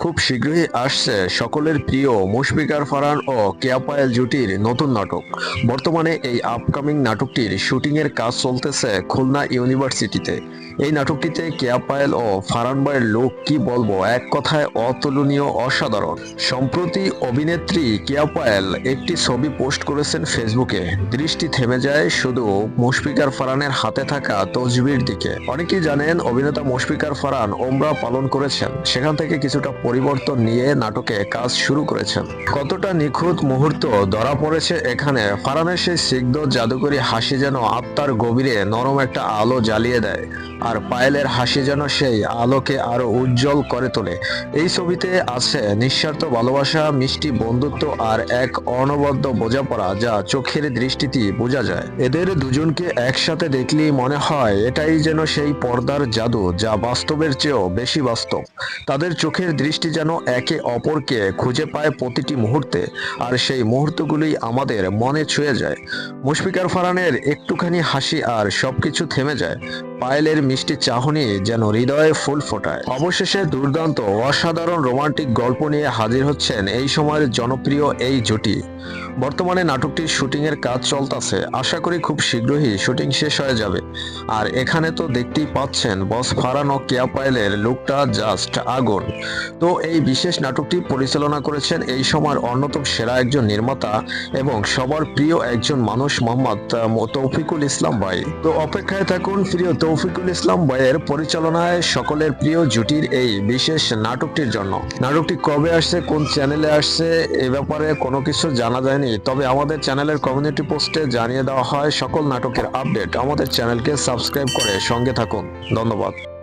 খুব শীঘ্রই আসছে সকলের প্রিয় মুশফিকার ফারহান ও কেয়াপায়েল জুটির নতুন নাটক। বর্তমানে এই আপকামিং নাটকটির শুটিংয়ের কাজ চলতেছে খুলনা ইউনিভার্সিটিতে এই নাটকটিতে কেয়াপায়েল ও ফারহান ভাইয়ের লোক কি বলব? এক কথায় অতুলনীয়, অসাধারণ। সম্প্রতি অভিনেত্রী কেয়াপায়েল একটি ছবি পোস্ট করেছেন ফেসবুকে। দৃষ্টি থেমে যায় শুধু মুশফিকার ফারহানের হাতে থাকা তসবির দিকে। অনেকেই জানেন, অভিনেতা মুশফিকার ফারহান ওমরা পালন করেছেন। সেখান থেকে কিছুটা পরিবর্তন নিয়ে নাটকে কাজ শুরু করেছেন। কতটা নিখুঁত মুহূর্ত ধরা পড়েছে এখানে ফারহানের সেই সিগ্ধ জাদুকরী হাসি যেন আত্মার গভীরে নরম একটা আলো জ্বালিয়ে দেয়, আর পায়েলের হাসি যেন সেই আলোকে আরও উজ্জ্বল করে তোলে। এই ছবিতে আছে নিঃস্বার্থ ভালোবাসা, মিষ্টি বন্ধুত্ব, আর এক অনবদ্য বোঝাপড়া যা চোখের দৃষ্টিতে বোঝা যায়। এদের দুজনকে একসাথে দেখলেই মনে হয় এটাই যেন সেই পর্দার জাদু, যা বাস্তবের চেয়েও বেশি বাস্তব। তাদের চোখের দৃষ্টি যেন একে অপরকে খুঁজে পায় প্রতিটি মুহূর্তে, আর সেই মুহূর্তগুলি আমাদের মনে ছুঁয়ে যায়। মুশফিকার ফারানের একটুখানি হাসি আর সবকিছু থেমে যায়। পায়েলের মিষ্টি চাহনি যেন হৃদয়ে ফুল ফোটায়। অবশেষে দুর্দান্ত, অসাধারণ রোমান্টিক গল্প নিয়ে হাজির হচ্ছেন এই সময়ের জনপ্রিয় এই জুটি। বর্তমানে নাটকটির শুটিং এর কাজ চলতেছে। আশা করি খুব শীঘ্রই শুটিং শেষ হয়ে যাবে। আর এখানে তো দেখতেই পাচ্ছেন, বস ফারান ও কেয়া পায়েলের লুকটা জাস্ট আগুন। তো এই বিশেষ নাটকটি পরিচালনা করেছেন এই সময়ের অন্যতম সেরা একজন নির্মাতা এবং সবার প্রিয় একজন মানুষ মোহাম্মদ তৌফিকুল ইসলাম ভাই। তো অপেক্ষায় থাকুন, প্রিয় তৌফিকুল ইসলাম বয়ের পরিচালনায় সকলের প্রিয় জুটির এই বিশেষ নাটকটির জন্য। নাটকটি কবে আসছে, কোন চ্যানেলে আসছে, এ ব্যাপারে কোনো কিছু জানা যায়নি। তবে আমাদের চ্যানেলের কমিউনিটি পোস্টে জানিয়ে দেওয়া হয়, সকল নাটকের আপডেট আমাদের চ্যানেলকে সাবস্ক্রাইব করে সঙ্গে থাকুন। ধন্যবাদ।